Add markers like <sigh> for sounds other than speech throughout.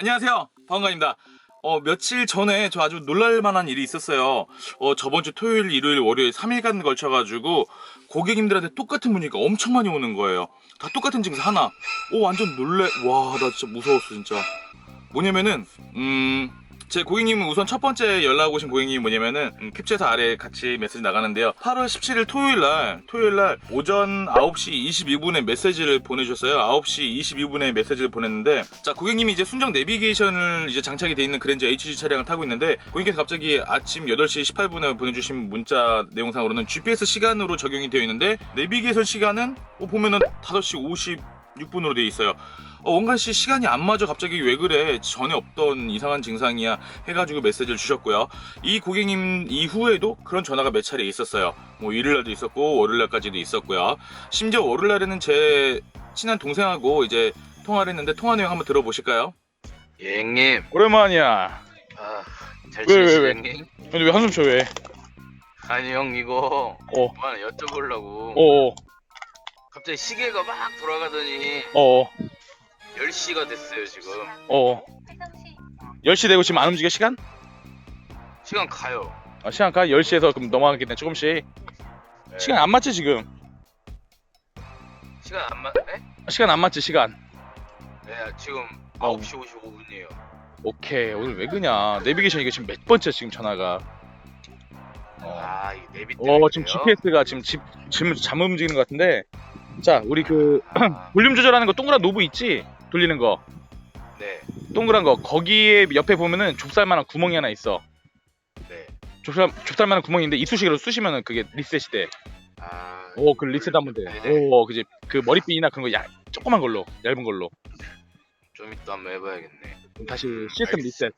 안녕하세요. 방관입니다. 어, 며칠 전에 저 아주 놀랄만한 일이 있었어요. 어, 저번 주 토요일, 일요일, 월요일 3일간 걸쳐 가지고 고객님들한테 똑같은 문의가 엄청 많이 오는 거예요. 다 똑같은 증서 하나. 오, 완전 놀래. 와, 나 진짜 무서웠어, 진짜. 뭐냐면은, 음, 제 고객님은 우선 첫 번째 연락 오신 고객님이 뭐냐면은 음, 캡처해서 아래 같이 메시지 나가는데요. 8월 17일 토요일 날 토요일 날 오전 9시 22분에 메시지를 보내주셨어요. 9시 22분에 메시지를 보냈는데 자 고객님이 이제 순정 내비게이션을 이제 장착이 돼 있는 그랜저 HG 차량을 타고 있는데 고객님께서 갑자기 아침 8시 18분에 보내주신 문자 내용상으로는 GPS 시간으로 적용이 되어 있는데 내비게이션 시간은 어, 보면은 5시 56분으로 되어 있어요. 어, 원관 씨 시간이 안 맞아 갑자기 왜 그래 전에 없던 이상한 증상이야 해가지고 메시지를 주셨고요 이 고객님 이후에도 그런 전화가 몇 차례 있었어요 뭐 일요일날도 있었고 월요일날까지도 있었고요 심지어 월요일날에는 제 친한 동생하고 이제 통화를 했는데 통화 내용 한번 들어보실까요? 예, 형님. 오랜만이야. 아, 잘 왜, 왜, 지내시죠, 왜? 형님? 근데 왜 한숨 쉬어 왜? 아니, 형, 이거, 어, 뭐 하나 여쭤보려고. 어, 갑자기 시계가 막 돌아가더니, 어, 10시가 됐어요, 지금. 어. 10시 되고 지금 안 움직여 시간? 시간 가요. 아, 시간 가? 10시에서 그럼 넘어가겠네 조금씩. 네. 시간 안 맞지 지금? 시간 안 맞, 네? 시간 안 맞지 시간? 네, 지금 어. 9시 55분이에요. 오케이 오늘 왜 그냐? 내비게이션 이게 지금 몇 번째 지금 전화가? 어, 아, 이 내비 때문에. 어 지금 GPS가 지금 집 지금 잘못 움직이는 것 같은데. 자 우리 그 아, <clears throat> 볼륨 조절하는 거 동그란 노브 있지? 돌리는 거. 네, 동그란 거 거기에 옆에 보면은 좁쌀만한 구멍이 하나 있어. 네. 좁쌀 좁쌀만한 구멍인데 이쑤시개로 쑤시면은 그게 리셋이 돼. 아, 오, 그 리셋 하면 돼. 네. 오, 그지. 그 머리핀이나 그런 거 야, 조그만 걸로, 얇은 걸로. 좀 이따 한번 해봐야겠네. 다시 시스템. 리셋.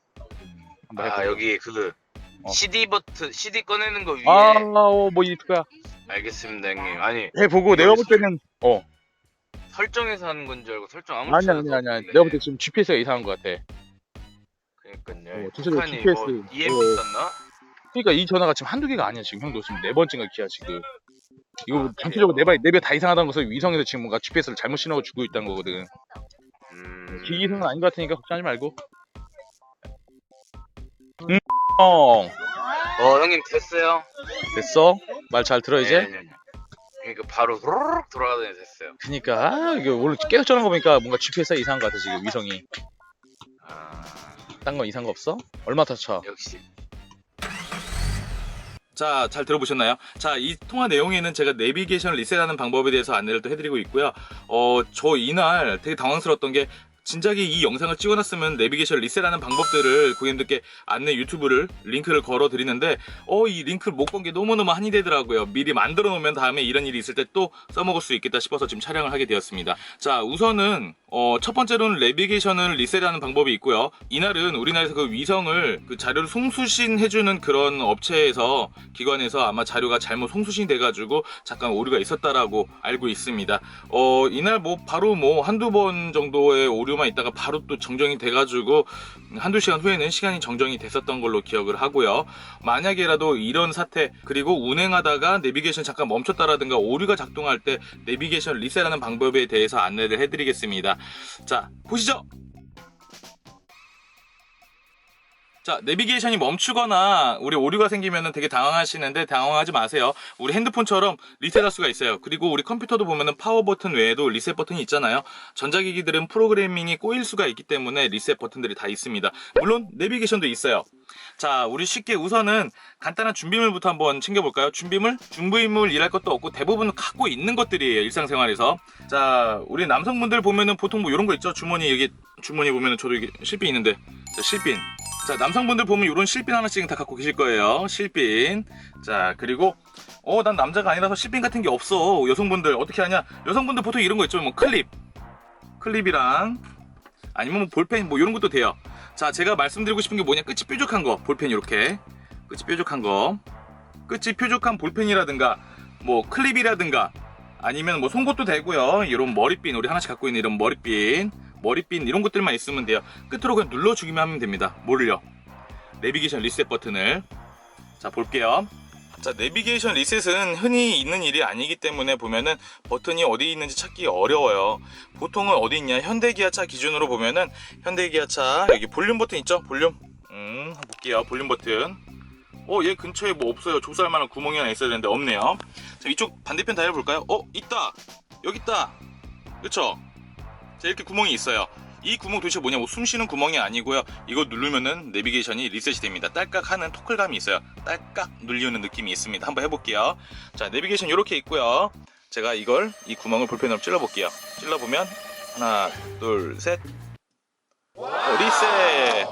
한번 아, 해볼게요. 여기 그, 어. CD 버튼, CD 꺼내는 거 위에. 아, 오, 뭐 이거야. 알겠습니다, 형님. 아니, 해 보고 내가 볼 때는 어, 설정에서 하는 건 줄 알고 설정 아무 아니야, 아니야, 아니야. 없는데. 내가 볼 때 지금 GPS가 이상한 것 같아. 그러니까요. 어, 진짜로 북한이 GPS, 뭐 EMP 어. 썼나? 그러니까 이 전화가 지금 한두 개가 아니야. 지금 형도 지금 네 번째인가 기야 지금. 이거 전체적으로 내배 내배 다 이상하다는 것을 위성에서 지금 뭔가 GPS를 잘못 신호가 주고 있다는 거거든. 음. 기기성은 아닌 것 같으니까 걱정하지 말고. 음, 형어 형님 됐어요? 됐어? 말 잘 들어 이제. 네, 네, 네. 그러니까 바로 후루룩 돌아가더니 됐어요. 그니까 아, 이게 오늘 계속 전화 거 보니까 뭔가 GPS가 이상한 것 같아 지금 위성이. 아 딴 건 이상한 거 없어? 얼마 더 쳐? 역시. 자, 잘 들어보셨나요? 자, 이 통화 내용에는 제가 내비게이션 리셋하는 방법에 대해서 안내를 또 해드리고 있고요. 어, 저 이날 되게 당황스러웠던 게 진작에 이 영상을 찍어놨으면 내비게이션 리셋하는 방법들을 고객님들께 안내 유튜브를 링크를 걸어 드리는데 어 이 링크를 못건게 너무너무 한이 되더라고요. 미리 만들어 놓으면 다음에 이런 일이 있을 때 또 써먹을 수 있겠다 싶어서 지금 촬영을 하게 되었습니다. 자 우선은 어, 첫 번째로는 내비게이션을 리셋하는 방법이 있고요. 이날은 우리나라에서 그 위성을 그 자료를 송수신 해주는 그런 업체에서 기관에서 아마 자료가 잘못 송수신 돼가지고 잠깐 오류가 있었다라고 알고 있습니다. 어 이날 뭐 바로 뭐 한두 번 정도의 오류 만 있다가 바로 또 정정이 돼가지고 한두 시간 후에는 시간이 정정이 됐었던 걸로 기억을 하고요. 만약에라도 이런 사태 그리고 운행하다가 내비게이션 잠깐 멈췄다라든가 오류가 작동할 때 내비게이션 리셋하는 방법에 대해서 안내를 해드리겠습니다. 자 보시죠. 자, 내비게이션이 멈추거나 우리 오류가 생기면 되게 당황하시는데 당황하지 마세요. 우리 핸드폰처럼 리셋할 수가 있어요. 그리고 우리 컴퓨터도 보면은 파워 버튼 외에도 리셋 버튼이 있잖아요. 전자기기들은 프로그래밍이 꼬일 수가 있기 때문에 리셋 버튼들이 다 있습니다. 물론 내비게이션도 있어요. 자, 우리 쉽게 우선은 간단한 준비물부터 한번 챙겨볼까요? 준비물? 준비물 일할 것도 없고 대부분 갖고 있는 것들이에요. 일상생활에서. 자, 우리 남성분들 보면은 보통 뭐 이런 거 있죠? 주머니 여기 주머니 보면은 저도 이게 실핀 있는데 자, 실핀. 자, 남성분들 보면 이런 실핀 하나씩은 다 갖고 계실 거예요. 실핀. 자, 그리고 어, 난 남자가 아니라서 실핀 같은 게 없어. 여성분들 어떻게 하냐? 여성분들 보통 이런 거 있죠. 뭐 클립. 클립이랑 아니면 뭐 볼펜 뭐 이런 것도 돼요. 자, 제가 말씀드리고 싶은 게 뭐냐? 끝이 뾰족한 거. 볼펜 이렇게. 끝이 뾰족한 거. 끝이 뾰족한 볼펜이라든가 뭐 클립이라든가 아니면 뭐 송곳도 되고요. 이런 머리핀 우리 하나씩 갖고 있는 이런 머리핀, 머리핀 이런 것들만 있으면 돼요. 끝으로 그냥 눌러주기만 하면 됩니다. 뭐를요? 내비게이션 리셋 버튼을. 자, 볼게요. 자, 내비게이션 리셋은 흔히 있는 일이 아니기 때문에 보면은 버튼이 어디 있는지 찾기 어려워요. 보통은 어디 있냐? 현대기아차 기준으로 보면은 현대기아차 여기 볼륨 버튼 있죠? 볼륨. 음, 볼게요. 볼륨 버튼. 어, 얘 근처에 뭐 없어요. 좁쌀 만한 구멍이 하나 있어야 되는데 없네요. 자, 이쪽 반대편 다이얼 볼까요? 어, 있다. 여기 있다. 그쵸? 자, 이렇게 구멍이 있어요. 이 구멍 도대체 뭐냐? 뭐 숨 쉬는 구멍이 아니고요. 이거 누르면은 내비게이션이 리셋이 됩니다. 딸깍 하는 토클감이 있어요. 딸깍 눌리는 느낌이 있습니다. 한번 해볼게요. 자, 내비게이션 이렇게 있고요. 제가 이걸 이 구멍을 볼펜으로 찔러볼게요. 찔러보면 하나, 둘, 셋. 어, 리셋.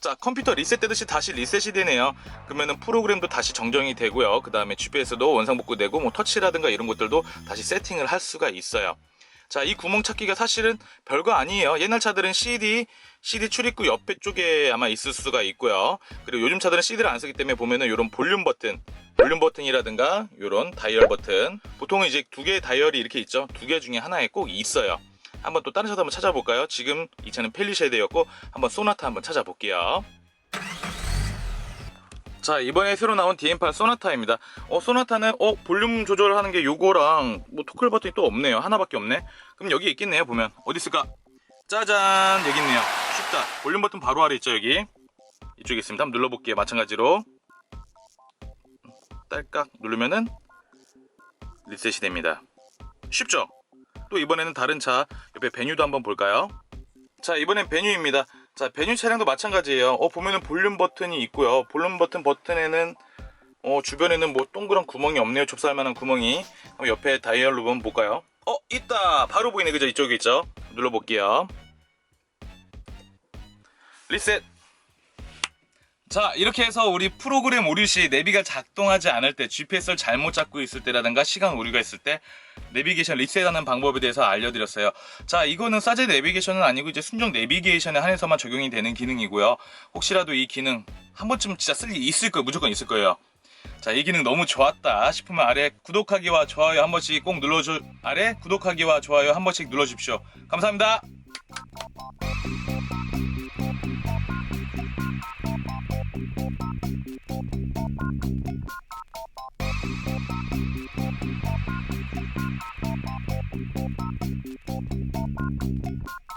자, 컴퓨터 리셋되듯이 다시 리셋이 되네요. 그러면은 프로그램도 다시 정정이 되고요. 그 다음에 GPS도 원상복구되고 뭐 터치라든가 이런 것들도 다시 세팅을 할 수가 있어요. 자, 이 구멍 찾기가 사실은 별거 아니에요. 옛날 차들은 CD, CD 출입구 옆에 쪽에 아마 있을 수가 있고요. 그리고 요즘 차들은 CD를 안 쓰기 때문에 보면은 이런 볼륨 버튼, 볼륨 버튼이라든가 이런 다이얼 버튼. 보통은 이제 두 개의 다이얼이 이렇게 있죠. 두 개 중에 하나에 꼭 있어요. 한번 또 다른 차도 한번 찾아볼까요? 지금 이 차는 펠리쉐드였고 한번 소나타 한번 찾아볼게요. 자 이번에 새로 나온 DM8 소나타입니다. 어 소나타는 어 볼륨 조절하는 게 요거랑 뭐 토클 버튼이 또 없네요. 하나밖에 없네. 그럼 여기 있겠네요. 보면 어디 있을까? 짜잔 여기 있네요. 쉽다. 볼륨 버튼 바로 아래 있죠 여기. 이쪽에 있습니다. 한번 눌러볼게요. 마찬가지로 딸깍 누르면은 리셋이 됩니다. 쉽죠? 또 이번에는 다른 차 옆에 베뉴도 한번 볼까요? 자 이번엔 베뉴입니다. 자 베뉴 차량도 마찬가지예요. 어 보면은 볼륨 버튼이 있고요. 볼륨 버튼 버튼에는 어 주변에는 뭐 동그란 구멍이 없네요. 좁쌀만한 구멍이. 옆에 다이얼로 한번 볼까요? 어 있다. 바로 보이네 그죠? 이쪽에 있죠? 눌러볼게요. 리셋. 자 이렇게 해서 우리 프로그램 오류 시 내비가 작동하지 않을 때 GPS를 잘못 잡고 있을 때라든가 시간 오류가 있을 때 내비게이션 리셋하는 방법에 대해서 알려드렸어요. 자 이거는 사제 내비게이션은 아니고 이제 순정 내비게이션에 한해서만 적용이 되는 기능이고요. 혹시라도 이 기능 한 번쯤 진짜 쓸 일 있을 거예요. 무조건 있을 거예요. 자 이 기능 너무 좋았다 싶으면 아래 구독하기와 좋아요 한 번씩 꼭 눌러주 아래 구독하기와 좋아요 한 번씩 눌러 주십시오. 감사합니다.